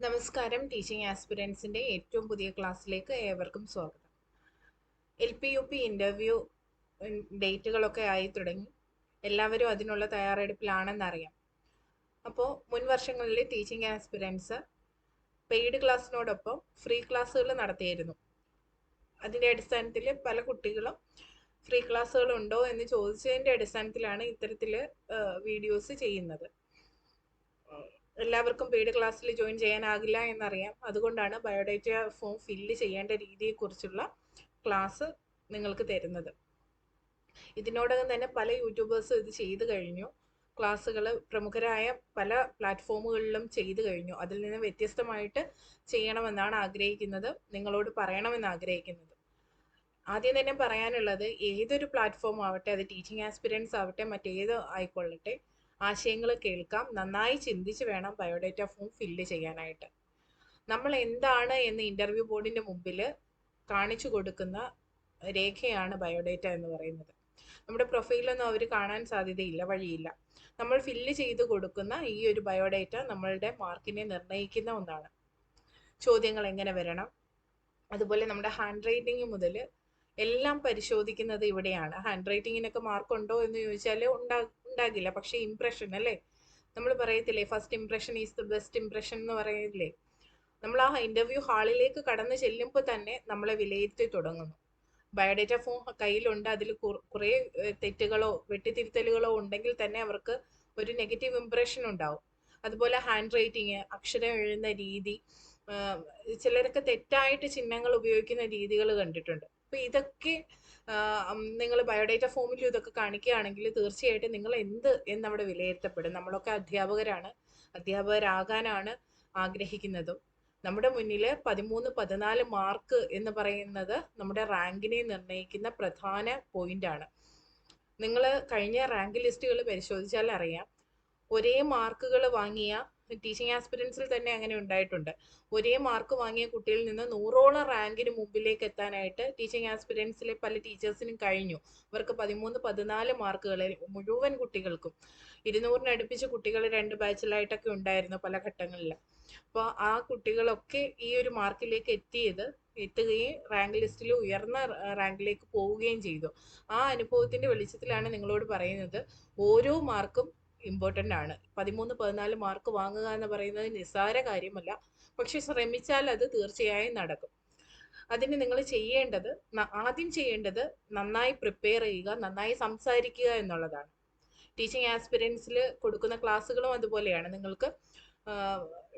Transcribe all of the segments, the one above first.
നമസ്കാരം. ടീച്ചിങ് ആസ്പിരൻസിന്റെ ഏറ്റവും പുതിയ ക്ലാസ്സിലേക്ക് ഏവർക്കും സ്വാഗതം. L P U P interview ഡേറ്റുകളൊക്കെ ആയി തുടങ്ങി. എല്ലാവരും അതിനുള്ള തയ്യാറെടുപ്പിലാണെന്നറിയാം. അപ്പോൾ മുൻ വർഷങ്ങളിൽ ടീച്ചിങ് ആസ്പിരൻസ് പെയ്ഡ് ക്ലാസ്സിനോടൊപ്പം ഫ്രീ ക്ലാസ്സുകൾ നടത്തിയിരുന്നു. അതിന്റെ അടിസ്ഥാനത്തിൽ പല കുട്ടികളും ഫ്രീ ക്ലാസ്സുകളുണ്ടോ എന്ന് ചോദിച്ചതിന്റെ അടിസ്ഥാനത്തിലാണ് ഇത്തരത്തിൽ വീഡിയോസ് ചെയ്യുന്നത്. എല്ലാവർക്കും പെയ്ഡ് ക്ലാസ്സിൽ ജോയിൻ ചെയ്യാനാകില്ല എന്നറിയാം. അതുകൊണ്ടാണ് ബയോഡേറ്റ ഫോം ഫില്ല് ചെയ്യേണ്ട രീതിയെക്കുറിച്ചുള്ള ക്ലാസ് നിങ്ങൾക്ക് തരുന്നത്. ഇതിനോടകം തന്നെ പല യൂട്യൂബേഴ്സും ഇത് ചെയ്തു കഴിഞ്ഞു. ക്ലാസ്സുകൾ പ്രമുഖരായ പല പ്ലാറ്റ്ഫോമുകളിലും ചെയ്തു കഴിഞ്ഞു. അതിൽ നിന്ന് വ്യത്യസ്തമായിട്ട് ചെയ്യണമെന്നാണ് ആഗ്രഹിക്കുന്നത്. നിങ്ങളോട് പറയണമെന്ന് ആഗ്രഹിക്കുന്നത്. ആദ്യം തന്നെ പറയാനുള്ളത് ഏതൊരു പ്ലാറ്റ്ഫോം ആവട്ടെ അത് ടീച്ചിങ് ആസ്പിരൻസ് ആവട്ടെ മറ്റേത് ആയിക്കൊള്ളട്ടെ ആശയങ്ങൾ കേൾക്കാം. നന്നായി ചിന്തിച്ച് വേണം ബയോഡേറ്റ ഫോം ഫില്ല് ചെയ്യാനായിട്ട്. നമ്മൾ എന്താണ് എന്ന് ഇന്റർവ്യൂ ബോർഡിന്റെ മുമ്പിൽ കാണിച്ചു കൊടുക്കുന്ന രേഖയാണ് ബയോഡേറ്റ എന്ന് പറയുന്നത്. നമ്മുടെ പ്രൊഫൈലൊന്നും അവർ കാണാൻ സാധ്യതയില്ല വഴിയില്ല. നമ്മൾ ഫില്ല് ചെയ്ത് കൊടുക്കുന്ന ഈ ഒരു ബയോഡേറ്റ നമ്മളുടെ മാർക്കിനെ നിർണയിക്കുന്ന ഒന്നാണ്. ചോദ്യങ്ങൾ എങ്ങനെ വരണം? അതുപോലെ നമ്മുടെ ഹാൻഡ് റൈറ്റിംഗ് മുതൽ എല്ലാം പരിശോധിക്കുന്നത് ഇവിടെയാണ്. ഹാൻഡ് റൈറ്റിങ്ങിനൊക്കെ മാർക്ക് ഉണ്ടോ എന്ന് ചോദിച്ചാൽ ഉണ്ടാ ഉണ്ടാകില്ല. പക്ഷേ ഇംപ്രഷൻ അല്ലേ? നമ്മൾ പറയത്തില്ലേ first impression is the best impression എന്ന് പറയില്ലേ നമ്മൾ ആ ഇന്റർവ്യൂ ഹാളിലേക്ക് കടന്നു ചെല്ലുമ്പോൾ തന്നെ നമ്മളെ വിലയിരുത്തി തുടങ്ങുന്നു. ബയോഡേറ്റ ഫോം കയ്യിലുണ്ട്. അതിൽ കുറേ തെറ്റുകളോ വെട്ടിത്തിരുത്തലുകളോ ഉണ്ടെങ്കിൽ തന്നെ അവർക്ക് ഒരു നെഗറ്റീവ് ഇംപ്രഷൻ ഉണ്ടാവും. അതുപോലെ ഹാൻഡ് റൈറ്റിങ് അക്ഷരം എഴുതുന്ന രീതി ചിലരൊക്കെ തെറ്റായിട്ട് ചിഹ്നങ്ങൾ ഉപയോഗിക്കുന്ന രീതികൾ കണ്ടിട്ടുണ്ട്. അപ്പോൾ ഇതൊക്കെ നിങ്ങൾ ബയോഡേറ്റ ഫോമിൽ ഇതൊക്കെ കാണിക്കുകയാണെങ്കിൽ തീർച്ചയായിട്ടും നിങ്ങൾ എന്ത് എന്നവിടെ വിലയിരുത്തപ്പെടും. നമ്മളൊക്കെ അധ്യാപകരാണ്. അധ്യാപകരാകാനാണ് ആഗ്രഹിക്കുന്നതും. നമ്മുടെ മുന്നിൽ പതിമൂന്ന് പതിനാല് മാർക്ക് എന്ന് പറയുന്നത് നമ്മുടെ റാങ്കിനെ നിർണയിക്കുന്ന പ്രധാന പോയിന്റാണ്. നിങ്ങൾ കഴിഞ്ഞ റാങ്ക് ലിസ്റ്റുകൾ പരിശോധിച്ചാൽ അറിയാം. ഒരേ മാർക്കുകൾ വാങ്ങിയ ടീച്ചിങ് ആസ്പിരൻസിൽ തന്നെ അങ്ങനെ ഉണ്ടായിട്ടുണ്ട്. ഒരേ മാർക്ക് വാങ്ങിയ കുട്ടിയിൽ നിന്ന് നൂറോളം റാങ്കിന് മുമ്പിലേക്ക് എത്താനായിട്ട് ടീച്ചിങ് ആസ്പിരൻസിലെ പല ടീച്ചേഴ്സിനും കഴിഞ്ഞു. അവർക്ക് പതിമൂന്ന് പതിനാല് മാർക്കുകളിൽ മുഴുവൻ കുട്ടികൾക്കും. ഇരുന്നൂറിനടുപ്പിച്ച് കുട്ടികൾ രണ്ട് ബാച്ചിലായിട്ടൊക്കെ ഉണ്ടായിരുന്നു പല ഘട്ടങ്ങളിൽ അപ്പോൾ ആ കുട്ടികളൊക്കെ ഈ ഒരു മാർക്കിലേക്ക് എത്തിയത് എത്തുകയും റാങ്ക് ലിസ്റ്റിൽ ഉയർന്ന റാങ്കിലേക്ക് പോവുകയും ചെയ്തു. ആ അനുഭവത്തിന്റെ വെളിച്ചത്തിലാണ് നിങ്ങളോട് പറയുന്നത്. ഓരോ മാർക്കും ഇമ്പോർട്ടന്റ് ആണ്. പതിമൂന്ന് പതിനാല് മാർക്ക് വാങ്ങുക എന്ന് പറയുന്നത് നിസ്സാര കാര്യമല്ല. പക്ഷെ ശ്രമിച്ചാൽ അത് തീർച്ചയായും നടക്കും. അതിന് നിങ്ങൾ ചെയ്യേണ്ടത് ആദ്യം ചെയ്യേണ്ടത് നന്നായി പ്രിപ്പയർ ചെയ്യുക നന്നായി സംസാരിക്കുക എന്നുള്ളതാണ്. ടീച്ചിങ് ആസ്പിരൻസിൽ കൊടുക്കുന്ന ക്ലാസ്സുകളും അതുപോലെയാണ്. നിങ്ങൾക്ക്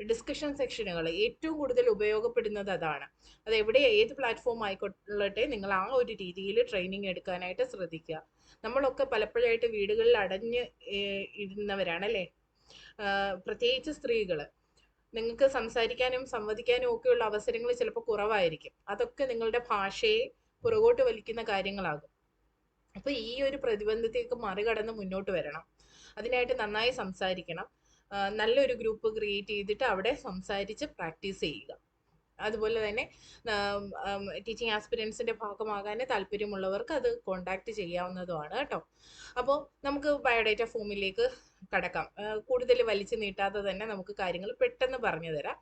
ഡിസ്കഷൻ സെക്ഷനുകൾ ഏറ്റവും കൂടുതൽ ഉപയോഗപ്പെടുന്നത് അതാണ്. അത് എവിടെ ഏത് പ്ലാറ്റ്ഫോം ആയിക്കൊള്ളട്ടെ നിങ്ങൾ ആ ഒരു രീതിയിൽ ട്രെയിനിങ് എടുക്കാനായിട്ട് ശ്രദ്ധിക്കുക. നമ്മളൊക്കെ പലപ്പോഴായിട്ട് വീടുകളിൽ അടഞ്ഞ് ഇരുന്നവരാണ് അല്ലേ? പ്രത്യേകിച്ച് സ്ത്രീകൾ നിങ്ങൾക്ക് സംസാരിക്കാനും സംവദിക്കാനും ഒക്കെയുള്ള അവസരങ്ങൾ ചിലപ്പോൾ കുറവായിരിക്കും. അതൊക്കെ നിങ്ങളുടെ ഭാഷയെ പുറകോട്ട് വലിക്കുന്ന കാര്യങ്ങളാകും. അപ്പോൾ ഈ ഒരു പ്രതിബന്ധത്തേക്ക് മറികടന്ന് മുന്നോട്ട് വരണം. അതിനായിട്ട് നന്നായി സംസാരിക്കണം. നല്ലൊരു ഗ്രൂപ്പ് ക്രിയേറ്റ് ചെയ്തിട്ട് അവിടെ സംസാരിച്ച് പ്രാക്ടീസ് ചെയ്യുക. അതുപോലെ തന്നെ ടീച്ചിങ് ആസ്പിരൻസിന്റെ ഭാഗമാകാൻ താല്പര്യമുള്ളവർക്ക് അത് കോണ്ടാക്ട് ചെയ്യാവുന്നതുമാണ് കേട്ടോ. അപ്പോൾ നമുക്ക് ബയോഡേറ്റ ഫോമിലേക്ക് കടക്കാം. കൂടുതൽ വലിച്ചു നീട്ടാതെ തന്നെ നമുക്ക് കാര്യങ്ങൾ പെട്ടെന്ന് പറഞ്ഞു തരാം.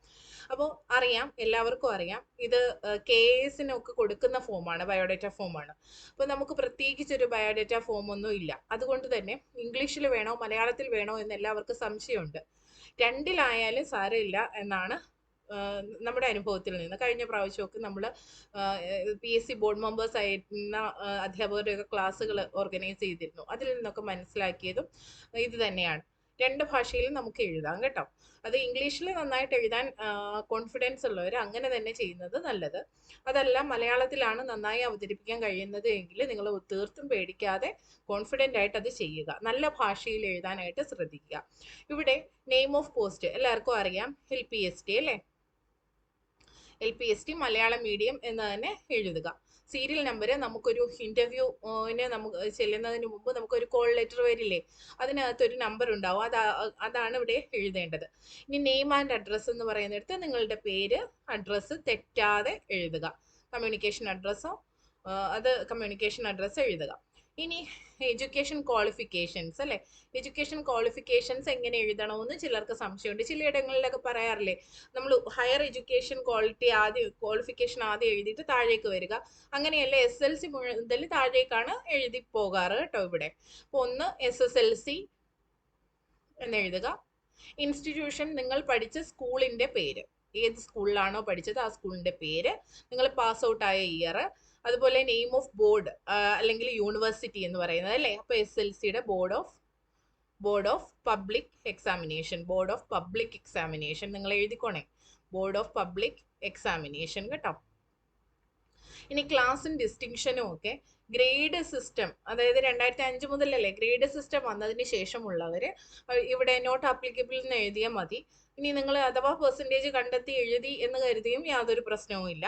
അപ്പോൾ അറിയാം എല്ലാവർക്കും അറിയാം ഇത് കെ എസിനൊക്കെ കൊടുക്കുന്ന ഫോമാണ് ബയോഡേറ്റ ഫോമാണ് അപ്പോൾ നമുക്ക് പ്രത്യേകിച്ച് ഒരു ബയോഡേറ്റ ഫോം ഒന്നും ഇല്ല. അതുകൊണ്ട് തന്നെ ഇംഗ്ലീഷിൽ വേണോ മലയാളത്തിൽ വേണോ എന്ന് എല്ലാവർക്കും സംശയമുണ്ട്. രണ്ടിലായാലും സാരമില്ല എന്നാണ് നമ്മുടെ അനുഭവത്തിൽ നിന്ന്. കഴിഞ്ഞ പ്രാവശ്യമൊക്കെ നമ്മൾ P S C board members ആയിരുന്ന അധ്യാപകരുടെയൊക്കെ ക്ലാസ്സുകൾ ഓർഗനൈസ് ചെയ്തിരുന്നു. അതിൽ നിന്നൊക്കെ മനസ്സിലാക്കിയതും ഇത് തന്നെയാണ്. രണ്ട് ഭാഷയിലും നമുക്ക് എഴുതാം കേട്ടോ. അത് ഇംഗ്ലീഷിൽ നന്നായിട്ട് എഴുതാൻ കോൺഫിഡൻസ് ഉള്ളവർ അങ്ങനെ തന്നെ ചെയ്യുന്നത് നല്ലത്. അതല്ല മലയാളത്തിലാണ് നന്നായി അവതരിപ്പിക്കാൻ കഴിയുന്നത് എങ്കിൽ നിങ്ങൾ തീർത്തും പേടിക്കാതെ കോൺഫിഡന്റ് ആയിട്ട് അത് ചെയ്യുക. നല്ല ഭാഷയിൽ എഴുതാനായിട്ട് ശ്രദ്ധിക്കുക. ഇവിടെ നെയിം ഓഫ് പോസ്റ്റ് എല്ലാവർക്കും അറിയാം. എൽ പി എസ് ടി അല്ലേ? L P S T Malayalam medium എന്ന് തന്നെ എഴുതുക. സീരിയൽ നമ്പർ നമുക്കൊരു ഇന്റർവ്യൂവിന് നമുക്ക് ചെല്ലുന്നതിന് മുമ്പ് നമുക്കൊരു കോൾ ലെറ്റർ വരില്ലേ? അതിനകത്തൊരു നമ്പർ ഉണ്ടാവും. അത് അതാണ് ഇവിടെ എഴുതേണ്ടത്. ഇനി നെയിം ആൻഡ് അഡ്രസ്സ് എന്ന് പറയുന്നിടത്ത് നിങ്ങളുടെ പേര് അഡ്രസ്സ് തെറ്റാതെ എഴുതുക. കമ്മ്യൂണിക്കേഷൻ അഡ്രസ്സോ അത് കമ്മ്യൂണിക്കേഷൻ അഡ്രസ്സ് എഴുതുക. ഇനി എഡ്യൂക്കേഷൻ ക്വാളിഫിക്കേഷൻസ് അല്ലേ? എഡ്യൂക്കേഷൻ ക്വാളിഫിക്കേഷൻസ് എങ്ങനെ എഴുതണമെന്ന് ചിലർക്ക് സംശയമുണ്ട്. ചിലയിടങ്ങളിലൊക്കെ പറയാറില്ലേ നമ്മൾ ഹയർ എഡ്യൂക്കേഷൻ ക്വാളിറ്റി ആദ്യം ക്വാളിഫിക്കേഷൻ ആദ്യം എഴുതിയിട്ട് താഴേക്ക് വരിക. അങ്ങനെയല്ല എസ് എൽ സി മുതൽ താഴേക്കാണ് എഴുതി പോകാറ് കേട്ടോ ഇവിടെ. അപ്പോൾ ഒന്ന് എസ് എസ് എൽ സി എന്ന് എഴുതുക. ഇൻസ്റ്റിറ്റ്യൂഷൻ നിങ്ങൾ പഠിച്ച സ്കൂളിന്റെ പേര്. ഏത് സ്കൂളിലാണോ പഠിച്ചത് ആ സ്കൂളിന്റെ പേര്. നിങ്ങൾ പാസ് ഔട്ട് ആയ ഇയർ അതുപോലെ നെയിം ഓഫ് ബോർഡ് അല്ലെങ്കിൽ യൂണിവേഴ്സിറ്റി എന്ന് പറയുന്നത് അല്ലേ? അപ്പൊ എസ് എൽ സിയുടെ board of board of public examination board of public examination നിങ്ങൾ എഴുതിക്കോണേ. ബോർഡ് ഓഫ് പബ്ലിക് എക്സാമിനേഷൻ കേട്ടോ. ഇനി ക്ലാസ്സും ഡിസ്റ്റിങ്ഷനും ഒക്കെ. ഗ്രേഡ് സിസ്റ്റം അതായത് രണ്ടായിരത്തി അഞ്ച് മുതലല്ലേ? ഗ്രേഡ് സിസ്റ്റം വന്നതിന് ശേഷമുള്ളവർ ഇവിടെ നോട്ട് ആപ്ലിക്കബിൾ എന്ന് എഴുതിയാൽ മതി. ഇനി നിങ്ങൾ അഥവാ പെർസെന്റേജ് കണ്ടെത്തി എഴുതി എന്ന് കരുതിയും യാതൊരു പ്രശ്നവും ഇല്ല.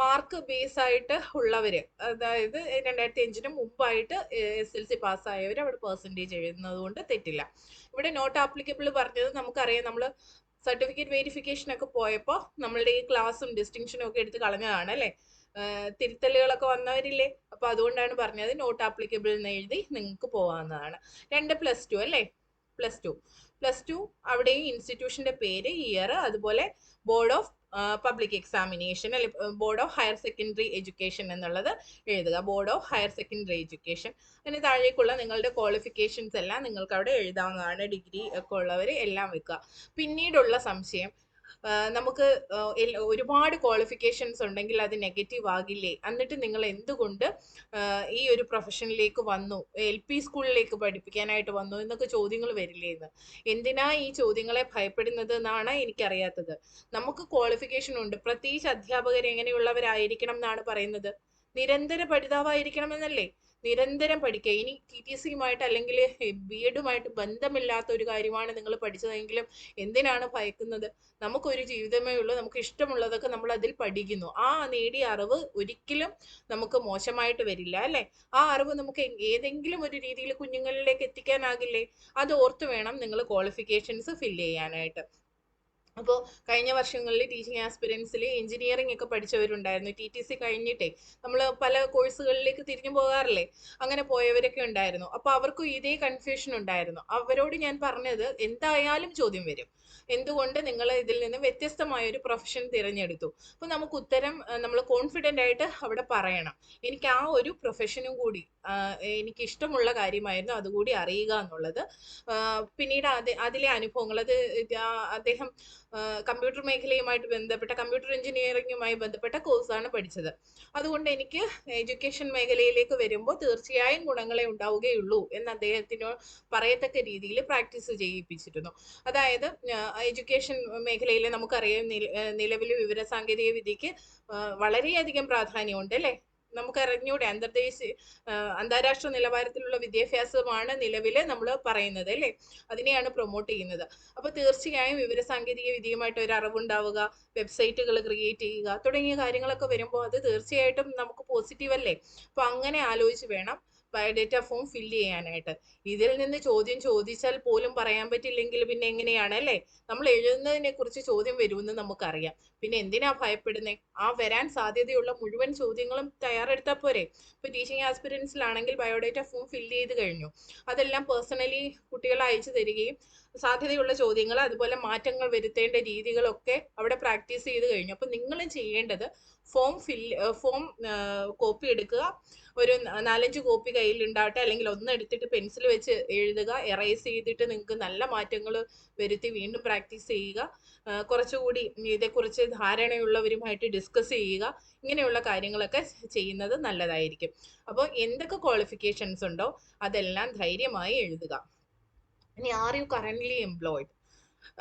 മാർക്ക് ബേസ് ആയിട്ട് ഉള്ളവർ അതായത് രണ്ടായിരത്തി അഞ്ചിന് മുമ്പായിട്ട് എസ് എൽ സി പാസ്സായവർ അവിടെ പെർസെന്റേജ് എഴുതുന്നത് കൊണ്ട് തെറ്റില്ല. ഇവിടെ നോട്ട് ആപ്ലിക്കബിൾ പറഞ്ഞത് നമുക്കറിയാം. നമ്മൾ സർട്ടിഫിക്കറ്റ് വെരിഫിക്കേഷൻ ഒക്കെ പോയപ്പോൾ നമ്മളുടെ ഈ ക്ലാസ്സും ഡിസ്റ്റിങ്ഷനും ഒക്കെ എടുത്ത് കളഞ്ഞതാണ് അല്ലേ? തിരുത്തലുകളൊക്കെ വന്നവരില്ലേ? അപ്പൊ അതുകൊണ്ടാണ് പറഞ്ഞത് നോട്ട് ആപ്ലിക്കബിൾ എന്ന് എഴുതി നിങ്ങൾക്ക് പോകാവുന്നതാണ് രണ്ട് പ്ലസ് ടു അല്ലേ? പ്ലസ് ടു പ്ലസ് ടു അവിടെയും ഇൻസ്റ്റിറ്റ്യൂഷന്റെ പേര് ഇയർ അതുപോലെ ബോർഡ് ഓഫ് പബ്ലിക് എക്സാമിനേഷൻ അല്ലെ board of higher secondary education എന്നുള്ളത് എഴുതുക. Board of higher secondary education അതിന് താഴേക്കുള്ള നിങ്ങളുടെ ക്വാളിഫിക്കേഷൻസ് എല്ലാം നിങ്ങൾക്ക് അവിടെ എഴുതാവുന്നതാണ്. ഡിഗ്രി ഒക്കെ ഉള്ളവർ എല്ലാം വെക്കുക. പിന്നീടുള്ള സംശയം നമുക്ക് ഒരുപാട് ക്വാളിഫിക്കേഷൻസ് ഉണ്ടെങ്കിൽ അത് നെഗറ്റീവ് ആകില്ലേ? എന്നിട്ട് നിങ്ങൾ എന്തുകൊണ്ട് ഈ ഒരു പ്രൊഫഷനിലേക്ക് വന്നു? എൽ പി സ്കൂളിലേക്ക് പഠിപ്പിക്കാനായിട്ട് വന്നു എന്നൊക്കെ ചോദ്യങ്ങൾ വരില്ലേ എന്ന് എന്തിനാ ഈ ചോദ്യങ്ങളെ ഭയപ്പെടുന്നത് എന്നാണ് എനിക്കറിയാത്തത്. നമുക്ക് ക്വാളിഫിക്കേഷൻ ഉണ്ട്. പ്രത്യേകിച്ച് അധ്യാപകർ എങ്ങനെയുള്ളവരായിരിക്കണം എന്നാണ് പറയുന്നത്? നിരന്തര പഠിതാവായിരിക്കണം എന്നല്ലേ നിരന്തരം പഠിക്കുക. ഇനി ടി ടി സിയുമായിട്ട് അല്ലെങ്കിൽ ബി എഡുമായിട്ട് ബന്ധമില്ലാത്ത ഒരു കാര്യമാണ് നിങ്ങൾ പഠിച്ചതെങ്കിലും എന്തിനാണ് ഭയക്കുന്നത്? നമുക്കൊരു ജീവിതമേ ഉള്ളൂ നമുക്ക് ഇഷ്ടമുള്ളതൊക്കെ നമ്മൾ അതിൽ പഠിക്കുന്നു. ആ നേടിയ അറിവ് ഒരിക്കലും നമുക്ക് മോശമായിട്ട് വരില്ല അല്ലെ? ആ അറിവ് നമുക്ക് ഏതെങ്കിലും ഒരു രീതിയിൽ കുഞ്ഞുങ്ങളിലേക്ക് എത്തിക്കാനാകില്ലേ? അത് ഓർത്ത് വേണം നിങ്ങൾ ക്വാളിഫിക്കേഷൻസ് ഫില്ല് ചെയ്യാനായിട്ട്. അപ്പോൾ കഴിഞ്ഞ വർഷങ്ങളിൽ ടീച്ചിങ് ആസ്പിരൻസിൽ എഞ്ചിനീയറിംഗ് ഒക്കെ പഠിച്ചവരുണ്ടായിരുന്നു ടി ടി സി കഴിഞ്ഞിട്ടേ. നമ്മൾ പല കോഴ്സുകളിലേക്ക് തിരിഞ്ഞു പോകാറില്ലേ? അങ്ങനെ പോയവരൊക്കെ ഉണ്ടായിരുന്നു. അപ്പോൾ അവർക്കും ഇതേ കൺഫ്യൂഷൻ ഉണ്ടായിരുന്നു. അവരോട് ഞാൻ പറഞ്ഞത് എന്തായാലും ചോദ്യം വരും. എന്തുകൊണ്ട് നിങ്ങൾ ഇതിൽ നിന്ന് വ്യത്യസ്തമായ ഒരു പ്രൊഫഷൻ തിരഞ്ഞെടുത്തു? അപ്പോൾ നമുക്ക് ഉത്തരം നമ്മൾ കോൺഫിഡന്റ് ആയിട്ട് അവിടെ പറയണം. എനിക്ക് ആ ഒരു പ്രൊഫഷനും കൂടി എനിക്ക് ഇഷ്ടമുള്ള കാര്യമായിരുന്നു അതുകൂടി അറിയുക എന്നുള്ളത്. പിന്നീട് അതിലെ അനുഭവങ്ങൾ അത് അദ്ദേഹം കമ്പ്യൂട്ടർ മേഖലയുമായിട്ട് ബന്ധപ്പെട്ട കമ്പ്യൂട്ടർ എഞ്ചിനീയറിംഗുമായി ബന്ധപ്പെട്ട കോഴ്സാണ് പഠിച്ചത്. അതുകൊണ്ട് എനിക്ക് എഡ്യൂക്കേഷൻ മേഖലയിലേക്ക് വരുമ്പോൾ തീർച്ചയായും ഗുണങ്ങളെ ഉണ്ടാവുകയുള്ളൂ എന്ന് അദ്ദേഹത്തിന് പറയത്തക്ക രീതിയിൽ പ്രാക്ടീസ് ചെയ്യിപ്പിച്ചിരുന്നു. അതായത് എഡ്യൂക്കേഷൻ മേഖലയിൽ നമുക്കറിയാം നിലവിൽ വിവര സാങ്കേതിക വിദ്യക്ക് വളരെയധികം പ്രാധാന്യമുണ്ട് അല്ലേ? നമുക്കറിഞ്ഞൂടെ അന്തർദേശീയ അന്താരാഷ്ട്ര നിലവാരത്തിലുള്ള വിദ്യാഭ്യാസമാണ് നിലവിൽ നമ്മൾ പറയുന്നത് അല്ലേ? അതിനെയാണ് പ്രൊമോട്ട് ചെയ്യുന്നത്. അപ്പോൾ തീർച്ചയായും വിവരസാങ്കേതിക വിദ്യയുമായിട്ട് ഒരു അറിവുണ്ടാവുക വെബ്സൈറ്റുകൾ ക്രിയേറ്റ് ചെയ്യുക തുടങ്ങിയ കാര്യങ്ങളൊക്കെ വരുമ്പോൾ അത് തീർച്ചയായിട്ടും നമുക്ക് പോസിറ്റീവ് അല്ലേ? അപ്പോൾ അങ്ങനെ ആലോചിച്ച് വേണം ബയോഡേറ്റ ഫോം ഫില്ല് ചെയ്യാനായിട്ട്. ഇതിൽ നിന്ന് ചോദ്യം ചോദിച്ചാൽ പോലും പറയാൻ പറ്റില്ലെങ്കിൽ പിന്നെ എങ്ങനെയാണ് അല്ലേ? നമ്മൾ എഴുതുന്നതിനെ കുറിച്ച് ചോദ്യം വരുമെന്ന് നമുക്കറിയാം. പിന്നെ എന്തിനാ ഭയപ്പെടുന്നേ? ആ വരാൻ സാധ്യതയുള്ള മുഴുവൻ ചോദ്യങ്ങളും തയ്യാറെടുത്താൽ പോരെ? ഇപ്പൊ ടീച്ചിങ് ആസ്പിരൻസിലാണെങ്കിൽ ബയോഡേറ്റ ഫോം ഫില്ല് ചെയ്ത് കഴിഞ്ഞു. അതെല്ലാം പേഴ്സണലി കുട്ടികൾ അയച്ചു തരികയും സാധ്യതയുള്ള ചോദ്യങ്ങൾ അതുപോലെ മാറ്റങ്ങൾ വരുത്തേണ്ട രീതികളൊക്കെ അവിടെ പ്രാക്ടീസ് ചെയ്ത് കഴിഞ്ഞു. അപ്പൊ നിങ്ങൾ ചെയ്യേണ്ടത് ഫോം ഫില്ല് ഫോം കോപ്പി എടുക്കുക. ഒരു നാലഞ്ച് കോപ്പി കയ്യിൽ ഉണ്ടാവട്ടെ അല്ലെങ്കിൽ ഒന്ന് എടുത്തിട്ട് പെൻസിൽ വെച്ച് എഴുതുക എറേസ് ചെയ്തിട്ട് നിങ്ങൾക്ക് നല്ല മാറ്റങ്ങൾ വരുത്തി വീണ്ടും പ്രാക്ടീസ് ചെയ്യുക. കുറച്ചുകൂടി ഇതേക്കുറിച്ച് ധാരണയുള്ളവരുമായിട്ട് ഡിസ്കസ് ചെയ്യുക. ഇങ്ങനെയുള്ള കാര്യങ്ങളൊക്കെ ചെയ്യുന്നത് നല്ലതായിരിക്കും. അപ്പോൾ എന്തൊക്കെ ക്വാളിഫിക്കേഷൻസ് ഉണ്ടോ? അതെല്ലാം ധൈര്യമായി എഴുതുക. ഇനി ആർ യു കറന്റ്ലി എംപ്ലോയിഡ്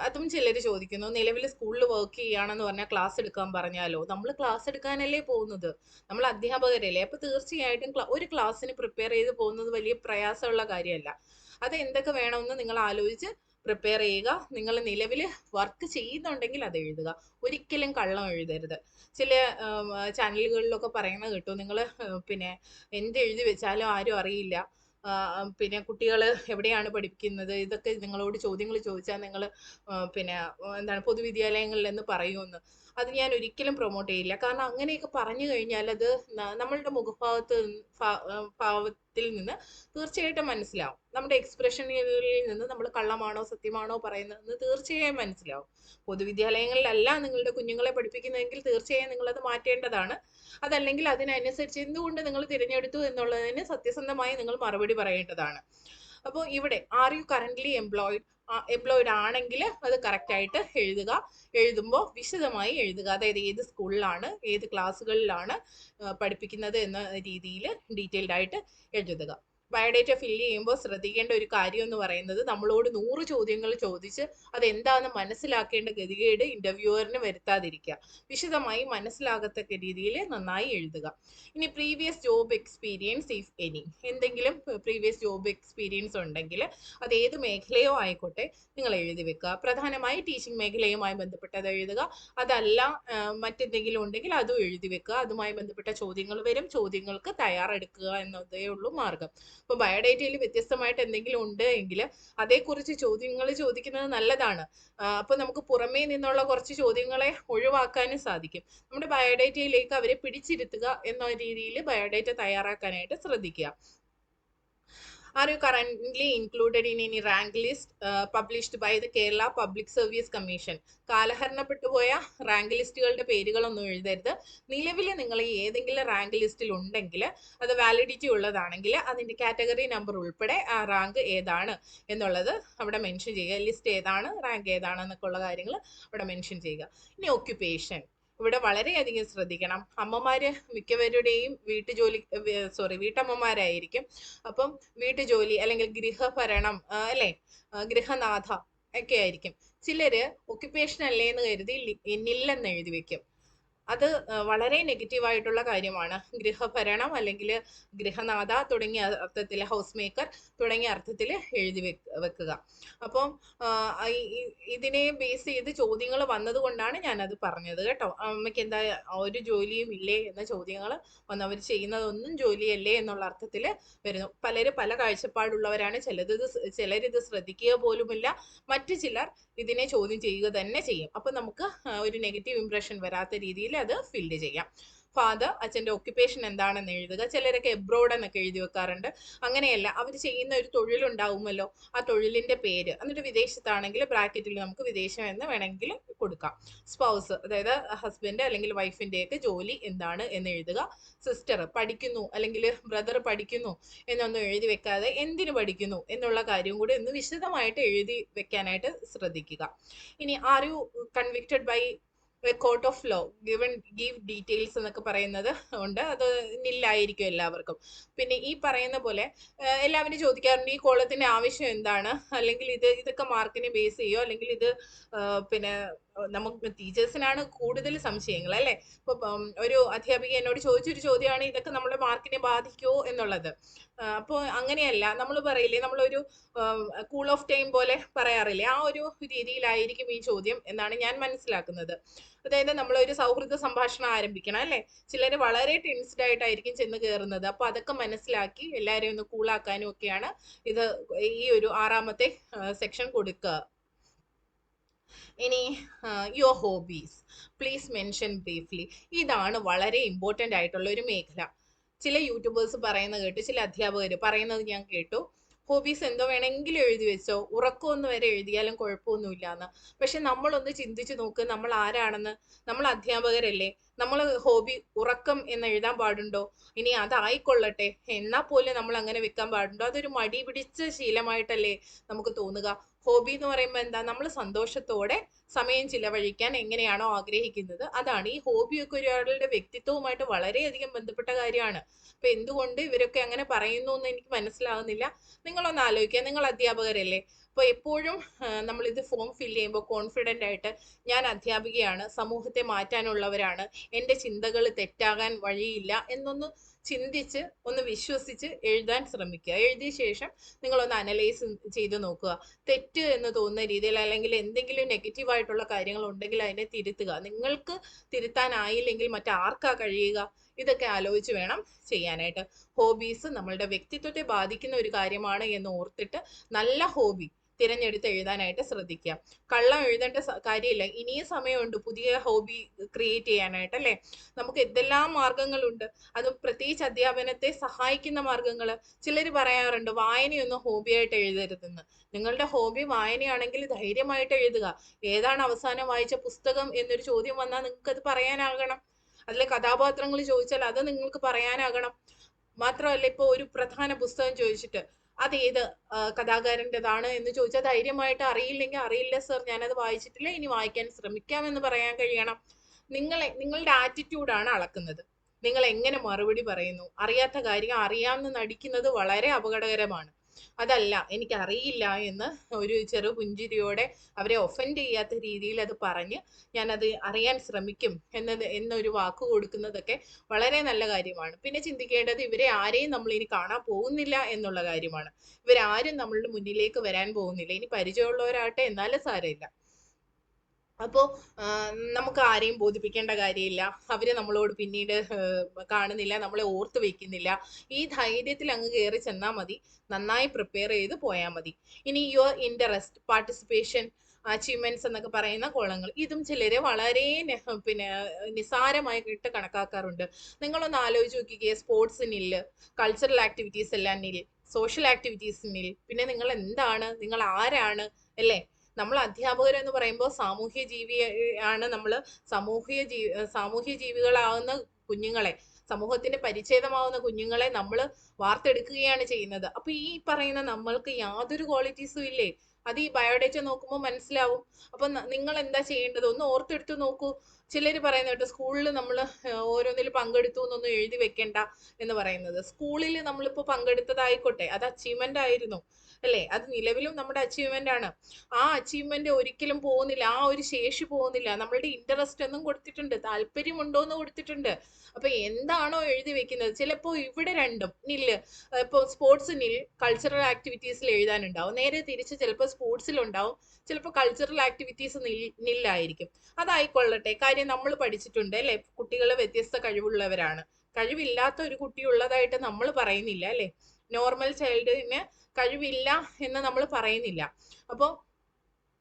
അതും ചിലർ ചോദിക്കുന്നു നിലവിൽ സ്കൂളിൽ വർക്ക് ചെയ്യുകയാണെന്ന് പറഞ്ഞാൽ ക്ലാസ് എടുക്കാൻ പറഞ്ഞാലോ? നമ്മൾ ക്ലാസ് എടുക്കാനല്ലേ പോകുന്നത്? നമ്മൾ അധ്യാപകരല്ലേ? അപ്പൊ തീർച്ചയായിട്ടും ഒരു ക്ലാസ്സിന് പ്രിപ്പയർ ചെയ്ത് പോകുന്നത് വലിയ പ്രയാസമുള്ള കാര്യമല്ല. അത് എന്തൊക്കെ വേണമെന്ന് നിങ്ങൾ ആലോചിച്ച് പ്രിപ്പയർ ചെയ്യുക. നിങ്ങൾ നിലവിൽ വർക്ക് ചെയ്യുന്നുണ്ടെങ്കിൽ അത് എഴുതുക. ഒരിക്കലും കള്ളം എഴുതരുത്. ചില ചാനലുകളിലൊക്കെ പറയുന്നത് കേട്ടു. നിങ്ങൾ പിന്നെ എന്ത് എഴുതി വെച്ചാലും ആരും അറിയില്ല. പിന്നെ കുട്ടികൾ എവിടെയാണ് പഠിക്കുന്നത് ഇതൊക്കെ നിങ്ങളോട് ചോദ്യങ്ങൾ ചോദിച്ചാൽ നിങ്ങൾ പിന്നെ എന്താണ് പൊതുവിദ്യാലയങ്ങളിൽ എന്ന് പറയുമെന്ന് അത് ഞാൻ ഒരിക്കലും പ്രൊമോട്ട് ചെയ്യില്ല. കാരണം അങ്ങനെയൊക്കെ പറഞ്ഞു കഴിഞ്ഞാൽ അത് നമ്മളുടെ മുഖഭാവത്ത് ഭാവത്തിൽ നിന്ന് തീർച്ചയായിട്ടും മനസ്സിലാവും. നമ്മുടെ എക്സ്പ്രഷനുകളിൽ നിന്ന് നമ്മൾ കള്ളമാണോ സത്യമാണോ പറയുന്നതെന്ന് തീർച്ചയായും മനസ്സിലാവും. പൊതുവിദ്യാലയങ്ങളിലല്ല നിങ്ങളുടെ കുഞ്ഞുങ്ങളെ പഠിപ്പിക്കുന്നതെങ്കിൽ തീർച്ചയായും നിങ്ങളത് മാറ്റേണ്ടതാണ്. അതല്ലെങ്കിൽ അതിനനുസരിച്ച് എന്തുകൊണ്ട് നിങ്ങൾ തിരഞ്ഞെടുത്തു എന്നുള്ളതിന് സത്യസന്ധമായി നിങ്ങൾ മറുപടി പറയേണ്ടതാണ്. അപ്പോൾ ഇവിടെ are you currently employed employed ആണെങ്കിൽ അത് കറക്റ്റ് ആയിട്ട് എഴുതുക. എഴുതുമ്പോൾ വിശദമായി എഴുതുക. അതായത് ഏത് സ്കൂളിലാണ് ഏത് ക്ലാസ്സുകളിലാണ് പഠിപ്പിക്കുന്നത് എന്ന രീതിയിൽ ഡീറ്റെയിൽഡ് ആയിട്ട് എഴുതുക. ബയോഡേറ്റ ഫില്ല് ചെയ്യുമ്പോൾ ശ്രദ്ധിക്കേണ്ട ഒരു കാര്യം എന്ന് പറയുന്നത് നമ്മളോട് നൂറ് ചോദ്യങ്ങൾ ചോദിച്ച് അതെന്താണെന്ന് മനസ്സിലാക്കേണ്ട ഗതികേട് ഇന്റർവ്യൂവറിന് വരുത്താതിരിക്കുക. വിശദമായി മനസ്സിലാകത്തക്ക രീതിയിൽ നന്നായി എഴുതുക. ഇനി previous job experience if any എന്തെങ്കിലും പ്രീവിയസ് ജോബ് എക്സ്പീരിയൻസ് ഉണ്ടെങ്കിൽ അത് ഏത് മേഖലയോ ആയിക്കോട്ടെ നിങ്ങൾ എഴുതി വെക്കുക. പ്രധാനമായി ടീച്ചിങ് മേഖലയുമായി ബന്ധപ്പെട്ടത് എഴുതുക. അതല്ല മറ്റെന്തെങ്കിലും ഉണ്ടെങ്കിൽ അതും എഴുതി വെക്കുക. അതുമായി ബന്ധപ്പെട്ട ചോദ്യങ്ങൾ വരും. ചോദ്യങ്ങൾക്ക് തയ്യാറെടുക്കുക എന്നതേ ഉള്ളൂ മാർഗം. ഇപ്പോൾ ബയോഡേറ്റയിൽ വ്യത്യസ്തമായിട്ട് എന്തെങ്കിലും ഉണ്ട് എങ്കിൽ അതേക്കുറിച്ച് ചോദ്യങ്ങൾ ചോദിക്കുന്നത് നല്ലതാണ്. അപ്പോൾ നമുക്ക് പുറമേ നിന്നുള്ള കുറച്ച് ചോദ്യങ്ങളെ ഒഴിവാക്കാനും സാധിക്കും. നമ്മുടെ ബയോഡേറ്റയിലേക്ക് അവരെ പിടിച്ചിരുത്തുക എന്ന രീതിയിൽ ബയോഡേറ്റ തയ്യാറാക്കാനായിട്ട് ശ്രദ്ധിക്കുക. Are you currently included in any rank list uh, published by the Kerala Public Service Commission? കാലഹരണപ്പെട്ടു പോയ റാങ്ക് ലിസ്റ്റുകളുടെ പേരുകളൊന്നും എഴുതരുത്. നിലവിൽ നിങ്ങൾ ഏതെങ്കിലും റാങ്ക് ലിസ്റ്റിൽ ഉണ്ടെങ്കിൽ അത് വാലിഡിറ്റി ഉള്ളതാണെങ്കിൽ അതിന്റെ കാറ്റഗറി നമ്പർ ഉൾപ്പെടെ ആ റാങ്ക് ഏതാണ് എന്നുള്ളത് അവിടെ മെൻഷൻ ചെയ്യുക. ലിസ്റ്റ് ഏതാണ് റാങ്ക് ഏതാണ് എന്നൊക്കെ ഉള്ള കാര്യങ്ങൾ അവിടെ മെൻഷൻ ചെയ്യുക. ഇനി ഓക്യുപ്പേഷൻ ഇവിടെ വളരെയധികം ശ്രദ്ധിക്കണം. അമ്മമാര് മിക്കവരുടെയും വീട്ടുജോലി സോറി വീട്ടമ്മമാരായിരിക്കും. അപ്പം വീട്ടുജോലി അല്ലെങ്കിൽ ഗൃഹഭരണം അല്ലെ? ഗൃഹനാഥ ഒക്കെ ആയിരിക്കും. ചിലര് ഒക്യുപ്പേഷൻ അല്ലേ എന്ന് കരുതി എന്നില്ലെന്ന് എഴുതി വെക്കും. അത് വളരെ നെഗറ്റീവ് ആയിട്ടുള്ള കാര്യമാണ്. ഗൃഹഭരണം അല്ലെങ്കിൽ ഗൃഹനാഥ തുടങ്ങിയ അർത്ഥത്തിൽ ഹൗസ് മേക്കർ തുടങ്ങിയ അർത്ഥത്തിൽ എഴുതി വെക്കുക. അപ്പം ഇതിനെ ബേസ് ചെയ്ത് ചോദ്യങ്ങൾ വന്നതുകൊണ്ടാണ് ഞാനത് പറഞ്ഞത് കേട്ടോ. അമ്മയ്ക്ക് എന്താ ഒരു ജോലിയും ഇല്ലേ എന്ന ചോദ്യങ്ങൾ വന്നവർ ചെയ്യുന്നതൊന്നും ജോലിയല്ലേ എന്നുള്ള അർത്ഥത്തിൽ വരുന്നു. പലരും പല കാഴ്ചപ്പാടുള്ളവരാണ്. ചിലത് ചിലരിത് ശ്രദ്ധിക്കുക പോലുമില്ല. മറ്റു ചിലർ ഇതിനെ ചോദ്യം ചെയ്യുക തന്നെ ചെയ്യും. അപ്പൊ നമുക്ക് ഒരു നെഗറ്റീവ് ഇംപ്രഷൻ വരാത്ത രീതിയിൽ അത് ഫില്ല് ചെയ്യാം. ഫാദർ അച്ഛന്റെ ഒക്യുപ്പേഷൻ എന്താണെന്ന് എഴുതുക. ചിലരൊക്കെ എബ്രോഡ് എന്നൊക്കെ എഴുതി വെക്കാറുണ്ട്. അങ്ങനെയല്ല അവർ ചെയ്യുന്ന ഒരു തൊഴിലുണ്ടാവുമല്ലോ. ആ തൊഴിലിന്റെ പേര്. എന്നിട്ട് വിദേശത്താണെങ്കിൽ ബ്രാക്കറ്റിൽ നമുക്ക് വിദേശം എന്ന് വേണമെങ്കിൽ കൊടുക്കാം. സ്പൗസ് അതായത് ഹസ്ബൻഡ് അല്ലെങ്കിൽ വൈഫിന്റെ ഒക്കെ ജോലി എന്താണ് എന്ന് എഴുതുക. സിസ്റ്റർ പഠിക്കുന്നു അല്ലെങ്കിൽ ബ്രദർ പഠിക്കുന്നു എന്നൊന്നും എഴുതി വെക്കാതെ എന്തിനു പഠിക്കുന്നു എന്നുള്ള കാര്യം കൂടി ഒന്ന് വിശദമായിട്ട് എഴുതി വെക്കാനായിട്ട് ശ്രദ്ധിക്കുക. ഇനി are you convicted by court of law given give details എന്നൊക്കെ പറയുന്നത് ഉണ്ട്. അത് നില്ലായിരിക്കും എല്ലാവർക്കും. പിന്നെ ഈ പറയുന്ന പോലെ എല്ലാവരും ചോദിക്കാറുണ്ട് ഈ കോളത്തിന്റെ ആവശ്യം എന്താണ്? അല്ലെങ്കിൽ ഇത് ഇതൊക്കെ മാർക്കിനെ ബേസ് ചെയ്യോ? അല്ലെങ്കിൽ ഇത് പിന്നെ നമുക്ക് ടീച്ചേഴ്സിനാണ് കൂടുതൽ സംശയങ്ങൾ അല്ലെ? ഇപ്പൊ ഒരു അധ്യാപിക എന്നോട് ചോദിച്ചൊരു ചോദ്യമാണ് ഇതൊക്കെ നമ്മുടെ മാർക്കിനെ ബാധിക്കുമോ എന്നുള്ളത്. അപ്പോൾ അങ്ങനെയല്ല നമ്മൾ പറയില്ലേ നമ്മളൊരു കൂൾ ഓഫ് ടൈം പോലെ പറയാറില്ലേ ആ ഒരു രീതിയിലായിരിക്കും ഈ ചോദ്യം എന്നാണ് ഞാൻ മനസ്സിലാക്കുന്നത്. അതായത് നമ്മളൊരു സൗഹൃദ സംഭാഷണം ആരംഭിക്കണം അല്ലെ? ചിലർ വളരെ ടെൻസ്ഡ് ആയിട്ടായിരിക്കും ചെന്ന് കയറുന്നത് അപ്പൊ അതൊക്കെ മനസ്സിലാക്കി എല്ലാവരെയും ഒന്ന് കൂളാക്കാനും ഒക്കെയാണ് ഇത് ഈ ഒരു ആറാമത്തെ സെക്ഷൻ കൊടുക്കുക. ഇനി your hobbies please mention briefly ഇതാണ് വളരെ ഇമ്പോർട്ടന്റ് ആയിട്ടുള്ള ഒരു മേഖല. ചില യൂട്യൂബേഴ്സ് പറയുന്നത് കേട്ടു ചില അധ്യാപകർ പറയുന്നത് ഞാൻ കേട്ടു. ഹോബീസ് എന്തോ വേണമെങ്കിലും എഴുതി വെച്ചോ. ഉറക്കമൊന്നും വരെ എഴുതിയാലും കുഴപ്പമൊന്നുമില്ല എന്ന് പക്ഷെ നമ്മളൊന്ന് ചിന്തിച്ചു നോക്ക് നമ്മൾ ആരാണെന്ന്. നമ്മൾ അധ്യാപകരല്ലേ? നമ്മൾ ഹോബി ഉറക്കം എന്ന് എഴുതാൻ പാടുണ്ടോ? ഇനി അതായിക്കൊള്ളട്ടെ. എന്നാൽ പോലും നമ്മൾ അങ്ങനെ വെക്കാൻ പാടുണ്ടോ? അതൊരു മടി പിടിച്ച ശീലമായിട്ടല്ലേ നമുക്ക് തോന്നുക. ഹോബി എന്ന് പറയുമ്പോൾ എന്താ? നമ്മൾ സന്തോഷത്തോടെ സമയം ചിലവഴിക്കാൻ എങ്ങനെയാണോ ആഗ്രഹിക്കുന്നത്. അതാണ് ഈ ഹോബിയൊക്കെ ഒരാളുടെ വ്യക്തിത്വവുമായിട്ട് വളരെയധികം ബന്ധപ്പെട്ട കാര്യമാണ്. അപ്പൊ എന്തുകൊണ്ട് ഇവരൊക്കെ അങ്ങനെ പറയുന്നു എന്ന് എനിക്ക് മനസ്സിലാകുന്നില്ല നിങ്ങളൊന്ന് ആലോചിക്കുക. നിങ്ങൾ അധ്യാപകരല്ലേ? അപ്പൊ എപ്പോഴും നമ്മൾ ഇത് ഫോം ഫിൽ ചെയ്യുമ്പോൾ കോൺഫിഡന്റ് ആയിട്ട് ഞാൻ അധ്യാപികയാണ് സമൂഹത്തെ മാറ്റാനുള്ളവരാണ് എന്റെ ചിന്തകൾ തെറ്റാകാൻ വഴിയില്ല എന്നൊന്ന് ചിന്തിച്ച് ഒന്ന് വിശ്വസിച്ച് എഴുതാൻ ശ്രമിക്കുക. എഴുതിയ ശേഷം നിങ്ങളൊന്ന് അനലൈസ് ചെയ്ത് നോക്കുക. തെറ്റ് എന്ന് തോന്നുന്ന രീതിയിൽ അല്ലെങ്കിൽ എന്തെങ്കിലും നെഗറ്റീവ് ആയിട്ടുള്ള കാര്യങ്ങൾ ഉണ്ടെങ്കിൽ അതിനെ തിരുത്തുക. നിങ്ങൾക്ക് തിരുത്താനായില്ലെങ്കിൽ മറ്റാർക്കാ കഴിയുക? ഇതൊക്കെ ആലോചിച്ച് വേണം ചെയ്യാനായിട്ട്. ഹോബീസ് നമ്മളുടെ വ്യക്തിത്വത്തെ ബാധിക്കുന്ന ഒരു കാര്യമാണ് എന്ന് ഓർത്തിട്ട് നല്ല ഹോബി തിരഞ്ഞെടുത്ത് എഴുതാനായിട്ട് ശ്രദ്ധിക്കുക. കള്ളം എഴുതേണ്ട കാര്യമില്ല. ഇനിയും സമയമുണ്ട്. പുതിയ ഹോബി ക്രിയേറ്റ് ചെയ്യാനായിട്ട് അല്ലേ? നമുക്ക് എന്തെല്ലാം മാർഗങ്ങളുണ്ട്? അത് പ്രത്യേകിച്ച് അധ്യാപനത്തെ സഹായിക്കുന്ന മാർഗങ്ങൾ ചിലർ പറയാറുണ്ട് വായനയൊന്നും ഹോബിയായിട്ട് എഴുതരുതെന്ന്. നിങ്ങളുടെ ഹോബി വായനയാണെങ്കിൽ ധൈര്യമായിട്ട് എഴുതുക. ഏതാണ് അവസാനം വായിച്ച പുസ്തകം എന്നൊരു ചോദ്യം വന്നാൽ നിങ്ങൾക്ക് അത് പറയാനാകണം. അതിലെ കഥാപാത്രങ്ങൾ ചോദിച്ചാൽ അത് നിങ്ങൾക്ക് പറയാനാകണം. മാത്രമല്ല ഇപ്പോൾ ഒരു പ്രധാന പുസ്തകം ചോദിച്ചിട്ട് അത് ഏത് കഥാകാരന്റെതാണ് എന്ന് ചോദിച്ചാൽ ധൈര്യമായിട്ട് അറിയില്ലെങ്കിൽ അറിയില്ല സർ ഞാനത് വായിച്ചിട്ടില്ല ഇനി വായിക്കാൻ ശ്രമിക്കാമെന്ന് പറയാൻ കഴിയണം. നിങ്ങളെ നിങ്ങളുടെ ആറ്റിറ്റ്യൂഡാണ് അളക്കുന്നത്. നിങ്ങൾ എങ്ങനെ മറുപടി പറയുന്നു? അറിയാത്ത കാര്യം അറിയാമെന്ന് നടിക്കുന്നത് വളരെ അപകടകരമാണ്. അതല്ല എനിക്കറിയില്ല എന്ന് ഒരു ചെറു പുഞ്ചിരിയോടെ അവരെ ഒഫൻഡ് ചെയ്യാത്ത രീതിയിൽ അത് പറഞ്ഞ് ഞാനത് അറിയാൻ ശ്രമിക്കും എന്നത് എന്നൊരു വാക്ക് കൊടുക്കുന്നതൊക്കെ വളരെ നല്ല കാര്യമാണ്. പിന്നെ ചിന്തിക്കേണ്ടത് ഇവരെ ആരെയും നമ്മൾ ഇനി കാണാൻ പോകുന്നില്ല എന്നുള്ള കാര്യമാണ്. ഇവരാരും നമ്മളുടെ മുന്നിലേക്ക് വരാൻ പോകുന്നില്ല. ഇനി പരിചയമുള്ളവരാട്ടെ എന്നാലും സാരമില്ല. അപ്പോൾ നമുക്ക് ആരെയും ബോധിപ്പിക്കേണ്ട കാര്യമില്ല. അവർ നമ്മളോട് പിന്നീട് കാണുന്നില്ല നമ്മളെ ഓർത്ത് വെക്കുന്നില്ല. ഈ ധൈര്യത്തിൽ അങ്ങ് കയറി ചെന്നാൽ മതി. നന്നായി പ്രിപ്പയർ ചെയ്ത് പോയാൽ മതി. ഇനി യുവർ ഇൻട്രസ്റ്റ് പാർട്ടിസിപ്പേഷൻ അച്ചീവ്മെന്റ്സ് എന്നൊക്കെ പറയുന്ന കോളങ്ങൾ ഇതും ചിലര് വളരെ പിന്നെ നിസാരമായിട്ട് കണക്കാക്കാറുണ്ട്. നിങ്ങളൊന്ന് ആലോചിച്ച് നോക്കിക്കേ സ്പോർട്സിനില്ല കൾച്ചറൽ ആക്ടിവിറ്റീസ് എല്ലാം നിൽ സോഷ്യൽ ആക്ടിവിറ്റീസിനിൽ പിന്നെ നിങ്ങൾ എന്താണ്? നിങ്ങൾ ആരാണ്? അല്ലേ? നമ്മൾ അധ്യാപകർ എന്ന് പറയുമ്പോൾ സാമൂഹ്യ ജീവി ആണ് നമ്മൾ സാമൂഹ്യ ജീ സാമൂഹ്യ ജീവികളാകുന്ന കുഞ്ഞുങ്ങളെ സമൂഹത്തിന്റെ പരിച്ഛേദമാവുന്ന കുഞ്ഞുങ്ങളെ നമ്മൾ വാർത്തെടുക്കുകയാണ് ചെയ്യുന്നത്. അപ്പൊ ഈ പറയുന്ന നമ്മൾക്ക് യാതൊരു ക്വാളിറ്റീസും ഇല്ലേ? അത് ഈ ബയോഡേറ്റ നോക്കുമ്പോൾ മനസ്സിലാവും. അപ്പൊ നിങ്ങൾ എന്താ ചെയ്യേണ്ടത്? ഒന്ന് ഓർത്തെടുത്ത് നോക്കൂ. ചിലർ പറയുന്ന കേട്ടോ സ്കൂളിൽ നമ്മൾ ഓരോന്നിൽ പങ്കെടുത്തു എന്നൊന്നും എഴുതി വെക്കേണ്ട എന്ന് പറയുന്നത്. സ്കൂളിൽ നമ്മളിപ്പോൾ പങ്കെടുത്തതായിക്കോട്ടെ അത് അച്ചീവ്മെന്റ് ആയിരുന്നു അല്ലേ? അത് നിലവിലും നമ്മുടെ അച്ചീവ്മെന്റ് ആണ്. ആ അച്ചീവ്മെന്റ് ഒരിക്കലും പോകുന്നില്ല ആ ഒരു ശേഷി പോകുന്നില്ല. നമ്മളുടെ ഇൻട്രസ്റ്റ് ഒന്നും കൊടുത്തിട്ടുണ്ട് താല്പര്യമുണ്ടോ എന്ന് കൊടുത്തിട്ടുണ്ട്. അപ്പൊ എന്താണോ എഴുതി വെക്കുന്നത്? ചിലപ്പോ ഇവിടെ രണ്ടും ഇപ്പോൾ സ്പോർട്സ് നിൽ കൾച്ചറൽ ആക്ടിവിറ്റീസിൽ എഴുതാനുണ്ടാവും. നേരെ തിരിച്ച് ചിലപ്പോൾ സ്പോർട്സിൽ ഉണ്ടാവും ചിലപ്പോൾ കൾച്ചറൽ ആക്ടിവിറ്റീസ് നില്ലായിരിക്കും അതായിക്കൊള്ളട്ടെ കാര്യം നമ്മൾ പഠിച്ചിട്ടുണ്ട് അല്ലെ? കുട്ടികൾ വ്യത്യസ്ത കഴിവുള്ളവരാണ്. കഴിവില്ലാത്ത ഒരു കുട്ടി ഉള്ളതായിട്ട് നമ്മൾ പറയുന്നില്ല അല്ലെ? നോർമൽ ചൈൽഡിന് കഴിവില്ല എന്ന് നമ്മൾ പറയുന്നില്ല. അപ്പോൾ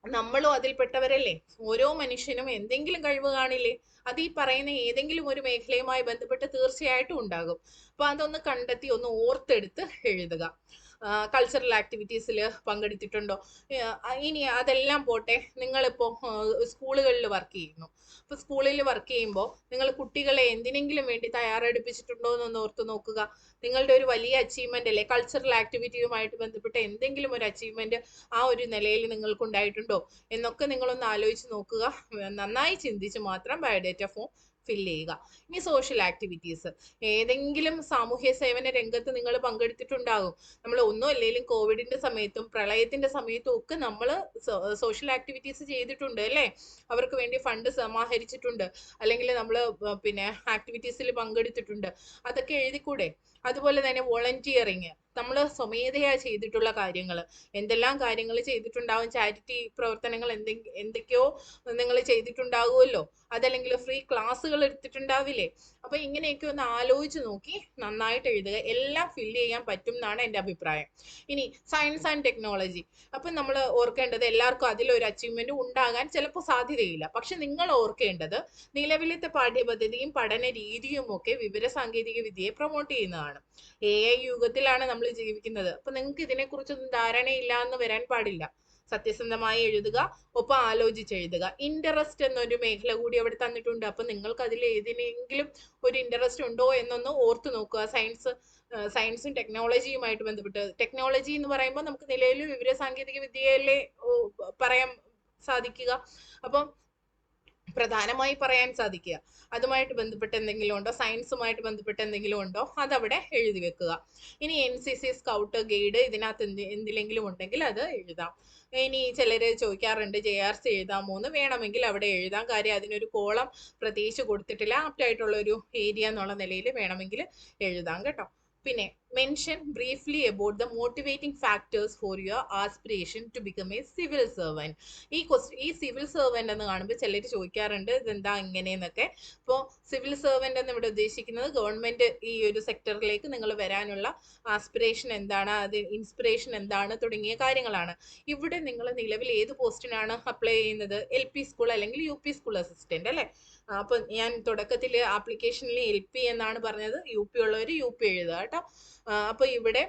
നമ്മളും അതിൽപ്പെട്ടവരല്ലേ? ഓരോ മനുഷ്യനും എന്തെങ്കിലും കഴിവ് കാണില്ലേ? അത് ഈ പറയുന്ന ഏതെങ്കിലും ഒരു മേഖലയുമായി ബന്ധപ്പെട്ട് തീർച്ചയായിട്ടും ഉണ്ടാകും. അപ്പൊ അതൊന്ന് കണ്ടെത്തി ഒന്ന് ഓർത്തെടുത്ത് എഴുതുക. കൾച്ചറൽ ആക്ടിവിറ്റീസിൽ പങ്കെടുത്തിട്ടുണ്ടോ? ഇനി അതെല്ലാം പോട്ടെ. നിങ്ങളിപ്പോൾ സ്കൂളുകളിൽ വർക്ക് ചെയ്യുന്നു. അപ്പോൾ സ്കൂളിൽ വർക്ക് ചെയ്യുമ്പോൾ നിങ്ങൾ കുട്ടികളെ എന്തിനെങ്കിലും വേണ്ടി തയ്യാറെടുപ്പിച്ചിട്ടുണ്ടോ എന്നൊന്ന് ഓർത്ത് നോക്കുക. നിങ്ങളുടെ ഒരു വലിയ അച്ചീവ്മെന്റ് അല്ലേ? കൾച്ചറൽ ആക്ടിവിറ്റിയുമായിട്ട് ബന്ധപ്പെട്ട എന്തെങ്കിലും ഒരു അച്ചീവ്മെന്റ് ആ ഒരു നിലയിൽ നിങ്ങൾക്കുണ്ടായിട്ടുണ്ടോ? എന്നൊക്കെ നിങ്ങളൊന്ന് ആലോചിച്ച് നോക്കുക. നന്നായി ചിന്തിച്ച് മാത്രം ബയോഡേറ്റ ഫോം ഫില്ല് ചെയ്യുക. ഇനി സോഷ്യൽ ആക്ടിവിറ്റീസ് ഏതെങ്കിലും സാമൂഹ്യ സേവന രംഗത്ത് നിങ്ങൾ പങ്കെടുത്തിട്ടുണ്ടാകും. നമ്മൾ ഒന്നും അല്ലെങ്കിലും കോവിഡിന്റെ സമയത്തും പ്രളയത്തിന്റെ സമയത്തും ഒക്കെ നമ്മൾ സോഷ്യൽ ആക്ടിവിറ്റീസ് ചെയ്തിട്ടുണ്ട് അല്ലേ? അവർക്ക് വേണ്ടി ഫണ്ട് സമാഹരിച്ചിട്ടുണ്ട്. അല്ലെങ്കിൽ നമ്മൾ പിന്നെ ആക്ടിവിറ്റീസിൽ പങ്കെടുത്തിട്ടുണ്ട്. അതൊക്കെ എഴുതിക്കൂടെ? അതുപോലെ തന്നെ വോളണ്ടിയറിങ്. നമ്മൾ സ്വമേധയാ ചെയ്തിട്ടുള്ള കാര്യങ്ങൾ എന്തെല്ലാം കാര്യങ്ങൾ ചെയ്തിട്ടുണ്ടാവും? ചാരിറ്റി പ്രവർത്തനങ്ങൾ എന്തെങ്കിലും എന്തൊക്കെയോ നിങ്ങൾ ചെയ്തിട്ടുണ്ടാകുമല്ലോ അതല്ലെങ്കിൽ ഫ്രീ ക്ലാസ്സുകൾ എടുത്തിട്ടുണ്ടാവില്ലേ? അപ്പൊ ഇങ്ങനെയൊക്കെ ഒന്ന് ആലോചിച്ച് നോക്കി നന്നായിട്ട് എഴുതുക. എല്ലാം ഫിൽ ചെയ്യാൻ പറ്റും എന്നാണ് എന്റെ അഭിപ്രായം. ഇനി സയൻസ് ആൻഡ് ടെക്നോളജി അപ്പൊ നമ്മൾ ഓർക്കേണ്ടത് എല്ലാവർക്കും അതിലൊരു അച്ചീവ്മെന്റ് ഉണ്ടാകാൻ ചിലപ്പോൾ സാധ്യതയില്ല. പക്ഷെ നിങ്ങൾ ഓർക്കേണ്ടത് നിലവിലത്തെ പാഠ്യപദ്ധതിയും പഠന രീതിയും ഒക്കെ വിവര സാങ്കേതിക വിദ്യയെ പ്രൊമോട്ട് ചെയ്യുന്നതാണ്. എ ഐ യുഗത്തിലാണ് നമ്മൾ ജീവിക്കുന്നത്. അപ്പൊ നിങ്ങൾക്ക് ഇതിനെക്കുറിച്ചൊന്നും ധാരണയില്ല എന്ന് വരാൻ പാടില്ല. സത്യസന്ധമായി എഴുതുക ഒപ്പം ആലോചിച്ച് എഴുതുക. ഇൻട്രസ്റ്റ് എന്നൊരു മേഖല കൂടി അവിടെ തന്നിട്ടുണ്ട്. അപ്പൊ നിങ്ങൾക്ക് അതിൽ ഏതിനെങ്കിലും ഒരു ഇൻട്രസ്റ്റ് ഉണ്ടോ എന്നൊന്ന് ഓർത്ത് നോക്കുക. സയൻസ് സയൻസും ടെക്നോളജിയുമായിട്ട് ബന്ധപ്പെട്ട്. ടെക്നോളജി എന്ന് പറയുമ്പോൾ നമുക്ക് നിലവിൽ വിവര സാങ്കേതിക വിദ്യയിലെ പറയാൻ സാധിക്കുക. അപ്പം പ്രധാനമായി പറയാൻ സാധിക്കുക. അതുമായിട്ട് ബന്ധപ്പെട്ട് എന്തെങ്കിലും ഉണ്ടോ? സയൻസുമായിട്ട് ബന്ധപ്പെട്ട് എന്തെങ്കിലും ഉണ്ടോ? അതവിടെ എഴുതി വെക്കുക. ഇനി N C C scout guide ഇതിനകത്ത് എന്ത് എന്തിലെങ്കിലും ഉണ്ടെങ്കിൽ അത് എഴുതാം. ഇനി ചിലർ ചോദിക്കാറുണ്ട് ജെ ആർ സി എഴുതാമോ എന്ന് വേണമെങ്കിൽ അവിടെ എഴുതാം. കാര്യം അതിനൊരു കോളം പ്രത്യേകിച്ച് കൊടുത്തിട്ടില്ല. ആപ്റ്റായിട്ടുള്ള ഒരു ഏരിയ എന്നുള്ള നിലയിൽ വേണമെങ്കിൽ എഴുതാം കേട്ടോ. പിന്നെ mention briefly about the motivating factors for your aspiration to become a civil servant ഈ ക്വസ്റ്റ് ഈ സിവിൽ സെർവന്റ് എന്ന് കാണുമ്പോൾ ചിലർ ചോദിക്കാറുണ്ട് ഇതെന്താ ഇങ്ങനെയെന്നൊക്കെ? അപ്പോൾ സിവിൽ സെർവന്റ് എന്ന് ഇവിടെ ഉദ്ദേശിക്കുന്നത് ഗവൺമെന്റ് ഈ ഒരു സെക്ടറിലേക്ക് നിങ്ങൾ വരാനുള്ള ആസ്പിറേഷൻ എന്താണ് അത് ഇൻസ്പിറേഷൻ എന്താണ് തുടങ്ങിയ കാര്യങ്ങളാണ്. ഇവിടെ നിങ്ങൾ നിലവിൽ ഏത് പോസ്റ്റിനാണ് അപ്ലൈ ചെയ്യുന്നത്? എൽ പി സ്കൂൾ അല്ലെങ്കിൽ യു പി സ്കൂൾ അസിസ്റ്റന്റ് അല്ലേ? അപ്പം ഞാൻ തുടക്കത്തിൽ ആപ്ലിക്കേഷനിൽ എൽ പി എന്നാണ് പറഞ്ഞത്. യു പി ഉള്ളവർ യു പി എഴുതുക കേട്ടോ. അപ്പൊ ഇവിടെ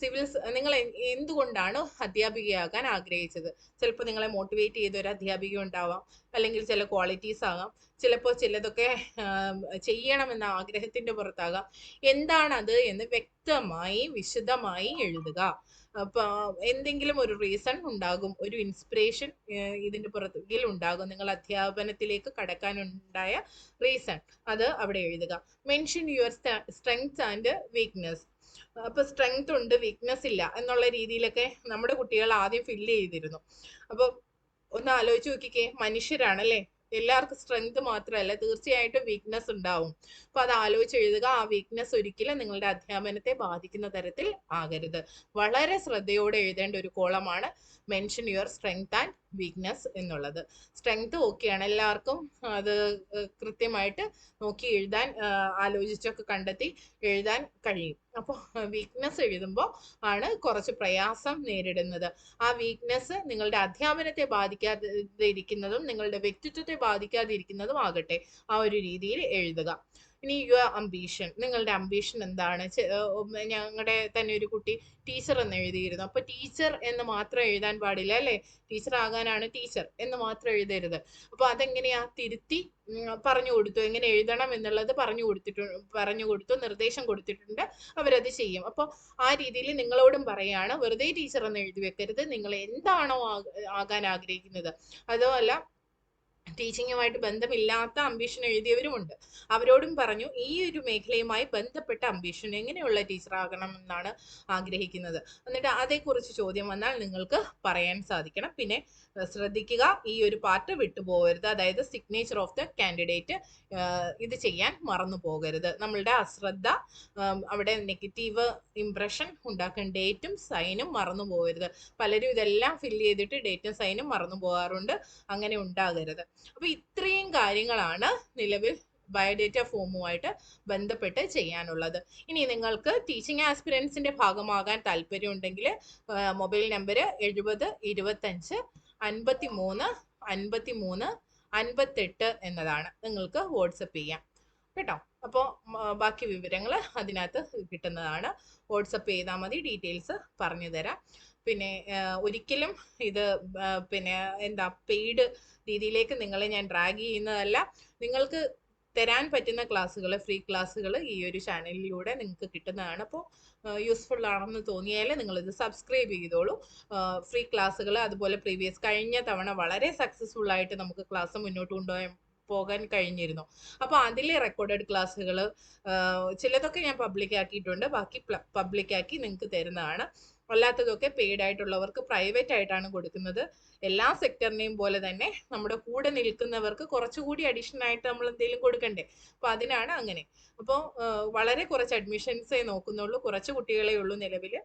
സിവിൽ നിങ്ങൾ എന്തുകൊണ്ടാണ് അധ്യാപികയാകാൻ ആഗ്രഹിച്ചത്? ചിലപ്പോൾ നിങ്ങളെ മോട്ടിവേറ്റ് ചെയ്ത ഒരു അധ്യാപിക ഉണ്ടാവാം അല്ലെങ്കിൽ ചില ക്വാളിറ്റീസ് ആകാം ചിലപ്പോൾ ചിലതൊക്കെ ചെയ്യണമെന്ന ആഗ്രഹത്തിന്റെ പുറത്താകാം. എന്താണത് എന്ന് വ്യക്തമായി വിശദമായി എഴുതുക. അപ്പോൾ എന്തെങ്കിലും ഒരു റീസൺ ഉണ്ടാകും ഒരു ഇൻസ്പിറേഷൻ ഇതിന്റെ പുറകിൽ ഉണ്ടാകും നിങ്ങൾ അധ്യാപനത്തിലേക്ക് കടക്കാനുണ്ടായ റീസൺ അത് അവിടെ എഴുതുക. Mention your strength and weakness അപ്പൊ സ്ട്രെങ്ത് ഉണ്ട് വീക്ക്നെസ് ഇല്ല എന്നുള്ള രീതിയിലൊക്കെ നമ്മുടെ കുട്ടികൾ ആദ്യം ഫില്ല് ചെയ്തിരുന്നു. അപ്പൊ ഒന്ന് ആലോചിച്ച് നോക്കിക്കേ മനുഷ്യരാണല്ലേ? എല്ലാവർക്കും സ്ട്രെങ്ത് മാത്രമല്ല തീർച്ചയായിട്ടും വീക്ക്നെസ് ഉണ്ടാവും. അപ്പൊ അത് ആലോചിച്ച് എഴുതുക ആ വീക്ക്നെസ് ഒരിക്കലും നിങ്ങളുടെ അധ്യാപനത്തെ ബാധിക്കുന്ന തരത്തിൽ ആകരുത്. വളരെ ശ്രദ്ധയോടെ എഴുതേണ്ട ഒരു കോളമാണ് mention your strength and weakness എന്നുള്ളത്. സ്ട്രെങ്ത് ഓക്കെയാണ് എല്ലാവർക്കും അത് കൃത്യമായിട്ട് നോക്കി എഴുതാൻ ആലോചിച്ചൊക്കെ കണ്ടെത്തി എഴുതാൻ കഴിയും. അപ്പോൾ വീക്ക്നെസ് എഴുതുമ്പോൾ ആണ് കുറച്ച് പ്രയാസം നേരിടുന്നത്. ആ വീക്ക്നെസ് നിങ്ങളുടെ അധ്യാപനത്തെ ബാധിക്കാതെ ഇരിക്കുന്നതും നിങ്ങളുടെ വ്യക്തിത്വത്തെ ബാധിക്കാതിരിക്കുന്നതും ആകട്ടെ ആ ഒരു രീതിയിൽ എഴുതുക. ഇനി യുവർ അംബീഷൻ നിങ്ങളുടെ അംബീഷൻ എന്താണ്? ഞങ്ങളുടെ തന്നെ ഒരു കുട്ടി ടീച്ചർ എന്ന് എഴുതിയിരുന്നു. അപ്പൊ ടീച്ചർ എന്ന് മാത്രം എഴുതാൻ പാടില്ല അല്ലെ? ടീച്ചർ ആകാനാണ് ടീച്ചർ എന്ന് മാത്രം എഴുതരുത്. അപ്പൊ അതെങ്ങനെയാ? തിരുത്തി പറഞ്ഞു കൊടുത്തു. എങ്ങനെ എഴുതണം എന്നുള്ളത് പറഞ്ഞു കൊടുത്തിട്ടു പറഞ്ഞു കൊടുത്തു നിർദ്ദേശം കൊടുത്തിട്ടുണ്ട്. അവരത് ചെയ്യും. അപ്പോൾ ആ രീതിയിൽ നിങ്ങളോടും പറയാണ് വെറുതെ ടീച്ചർ എന്ന് എഴുതി വെക്കരുത്. നിങ്ങൾ എന്താണോ ആകാൻ ആഗ്രഹിക്കുന്നത്. അതോ അല്ല ടീച്ചിങ്ങുമായിട്ട് ബന്ധമില്ലാത്ത അംബിഷൻ എഴുതിയവരുമുണ്ട്. അവരോടും പറഞ്ഞു ഈ ഒരു മേഖലയുമായി ബന്ധപ്പെട്ട അംബിഷൻ എങ്ങനെയുള്ള ടീച്ചറാകണം എന്നാണ് ആഗ്രഹിക്കുന്നത്. എന്നിട്ട് അതേക്കുറിച്ച് ചോദ്യം വന്നാൽ നിങ്ങൾക്ക് പറയാൻ സാധിക്കണം. പിന്നെ ശ്രദ്ധിക്കുക ഈ ഒരു പാർട്ട് വിട്ടുപോകരുത്. അതായത് സിഗ്നേച്ചർ ഓഫ് ദ കാൻഡിഡേറ്റ് ഇത് ചെയ്യാൻ മറന്നു പോകരുത് നമ്മളുടെ അശ്രദ്ധ അവിടെ നെഗറ്റീവ് ഇംപ്രഷൻ ഉണ്ടാക്കാൻ ഡേറ്റും സൈനും മറന്നു പോകരുത് പലരും ഇതെല്ലാം ഫില്ല് ചെയ്തിട്ട് ഡേറ്റും സൈനും മറന്നു പോകാറുണ്ട് അങ്ങനെ ഉണ്ടാകരുത്. അപ്പൊ ഇത്രയും കാര്യങ്ങളാണ് നിലവിൽ ബയോഡേറ്റ ഫോമുമായിട്ട് ബന്ധപ്പെട്ട് ചെയ്യാനുള്ളത്. ഇനി നിങ്ങൾക്ക് ടീച്ചിങ് ആസ്പിരൻസിന്റെ ഭാഗമാകാൻ താല്പര്യമുണ്ടെങ്കിൽ മൊബൈൽ നമ്പർ എഴുപത് ഇരുപത്തഞ്ച് അൻപത്തി മൂന്ന് അൻപത്തി മൂന്ന് അൻപത്തെട്ട് എന്നതാണ്. നിങ്ങൾക്ക് വാട്സപ്പ് ചെയ്യാം. കേട്ടോ? അപ്പോൾ ബാക്കി വിവരങ്ങൾ അതിനകത്ത് കിട്ടുന്നതാണ്. വാട്സപ്പ് ചെയ്താൽ മതി ഡീറ്റെയിൽസ് പറഞ്ഞു തരാം പിന്നെ ഒരിക്കലും ഇത് പിന്നെ എന്താ പെയ്ഡ് രീതിയിലേക്ക് നിങ്ങളെ ഞാൻ ഡ്രാഗ് ചെയ്യുന്നതല്ല. നിങ്ങൾക്ക് തരാൻ പറ്റുന്ന ക്ലാസ്സുകൾ ഫ്രീ ക്ലാസ്സുകൾ ഈ ഒരു ചാനലിലൂടെ നിങ്ങൾക്ക് കിട്ടുന്നതാണ്. അപ്പോൾ യൂസ്ഫുൾ ആണെന്ന് തോന്നിയാൽ നിങ്ങളിത് സബ്സ്ക്രൈബ് ചെയ്തോളൂ. ഫ്രീ ക്ലാസ്സുകൾ അതുപോലെ പ്രീവിയസ് കഴിഞ്ഞ തവണ വളരെ സക്സസ്ഫുൾ ആയിട്ട് നമുക്ക് ക്ലാസ് മുന്നോട്ട് കൊണ്ടുപോകാൻ പോകാൻ കഴിഞ്ഞിരുന്നു. അപ്പോൾ അതിലെ റെക്കോർഡഡ് ക്ലാസ്സുകൾ ചിലതൊക്കെ ഞാൻ പബ്ലിക് ആക്കിയിട്ടുണ്ട്. ബാക്കി പബ്ലിക് ആക്കി നിങ്ങൾക്ക് തരുന്നതാണ്. അല്ലാത്തതൊക്കെ പെയ്ഡ് ആയിട്ടുള്ളവർക്ക് പ്രൈവറ്റ് ആയിട്ടാണ് കൊടുക്കുന്നത്. എല്ലാ സെക്ടറിനെയും പോലെ തന്നെ നമ്മുടെ കൂടെ നിൽക്കുന്നവർക്ക് കുറച്ചുകൂടി അഡീഷണൽ ആയിട്ട് നമ്മൾ എന്തെങ്കിലും കൊടുക്കണ്ടേ? അപ്പൊ അതിനാണ് അങ്ങനെ. അപ്പോൾ വളരെ കുറച്ച് അഡ്മിഷൻസേ നോക്കുന്നുള്ളൂ. കുറച്ച് കുട്ടികളെ ഉള്ളൂ നിലവിൽ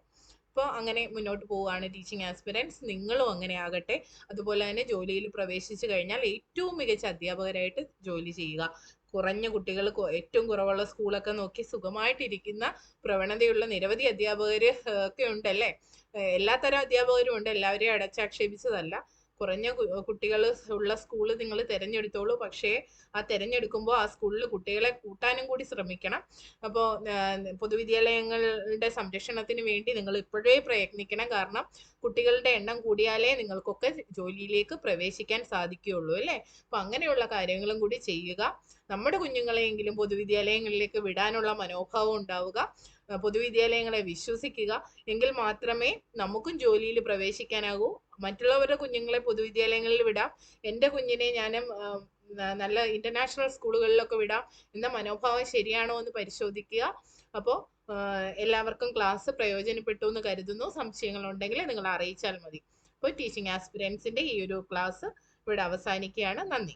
അപ്പോൾ അങ്ങനെ മുന്നോട്ട് പോവുകയാണ് ടീച്ചിങ് ആസ്പിറൻസ് നിങ്ങളും അങ്ങനെ ആകട്ടെ. അതുപോലെ തന്നെ ജോലിയിൽ പ്രവേശിച്ചു കഴിഞ്ഞാൽ ഏറ്റവും മികച്ച അധ്യാപകരായിട്ട് ജോലി ചെയ്യുക. കുറഞ്ഞ കുട്ടികൾ ഏറ്റവും കുറവുള്ള സ്കൂളൊക്കെ നോക്കി സുഖമായിട്ടിരിക്കുന്ന പ്രവണതയുള്ള നിരവധി അധ്യാപകർ ഒക്കെ ഉണ്ടല്ലേ? എല്ലാത്തരം അധ്യാപകരും ഉണ്ട്. എല്ലാവരെയും അടച്ചാക്ഷേപിച്ചതല്ല. കുറഞ്ഞ കുട്ടികൾ ഉള്ള സ്കൂൾ നിങ്ങൾ തിരഞ്ഞെടുത്തോളൂ. പക്ഷേ ആ തിരഞ്ഞെടുക്കുമ്പോൾ ആ സ്കൂളിൽ കുട്ടികളെ കൂട്ടാനും കൂടി ശ്രമിക്കണം. അപ്പോൾ പൊതുവിദ്യാലയങ്ങളുടെ സംരക്ഷണത്തിന് വേണ്ടി നിങ്ങൾ ഇപ്പോഴേ പ്രയത്നിക്കണം. കാരണം കുട്ടികളുടെ എണ്ണം കൂടിയാലേ നിങ്ങൾക്കൊക്കെ ജോലിയിലേക്ക് പ്രവേശിക്കാൻ സാധിക്കുകയുള്ളൂ അല്ലേ? അപ്പം അങ്ങനെയുള്ള കാര്യങ്ങളും കൂടി ചെയ്യുക. നമ്മുടെ കുഞ്ഞുങ്ങളെയെങ്കിലും പൊതുവിദ്യാലയങ്ങളിലേക്ക് വിടാനുള്ള മനോഭാവം ഉണ്ടാവുക. പൊതുവിദ്യാലയങ്ങളെ വിശ്വസിക്കുക. എങ്കിൽ മാത്രമേ നമുക്കും ജോലിയിൽ പ്രവേശിക്കാനാകൂ. മറ്റുള്ളവരുടെ കുഞ്ഞുങ്ങളെ പൊതുവിദ്യാലയങ്ങളിൽ വിടാം. എന്റെ കുഞ്ഞിനെ ഞാൻ നല്ല ഇന്റർനാഷണൽ സ്കൂളുകളിലൊക്കെ വിടാം. എന്ന മനോഭാവം ശരിയാണോ എന്ന് പരിശോധിക്കുക. അപ്പോൾ എല്ലാവർക്കും ക്ലാസ് പ്രയോജനപ്പെട്ടു എന്ന് കരുതുന്നു. സംശയങ്ങളുണ്ടെങ്കിൽ നിങ്ങൾ അറിയിച്ചാൽ മതി. അപ്പോൾ ടീച്ചിങ് ആസ്പിരൻസിന്റെ ഈ ഒരു ക്ലാസ് ഇവിടെ അവസാനിക്കുകയാണ്. നന്ദി.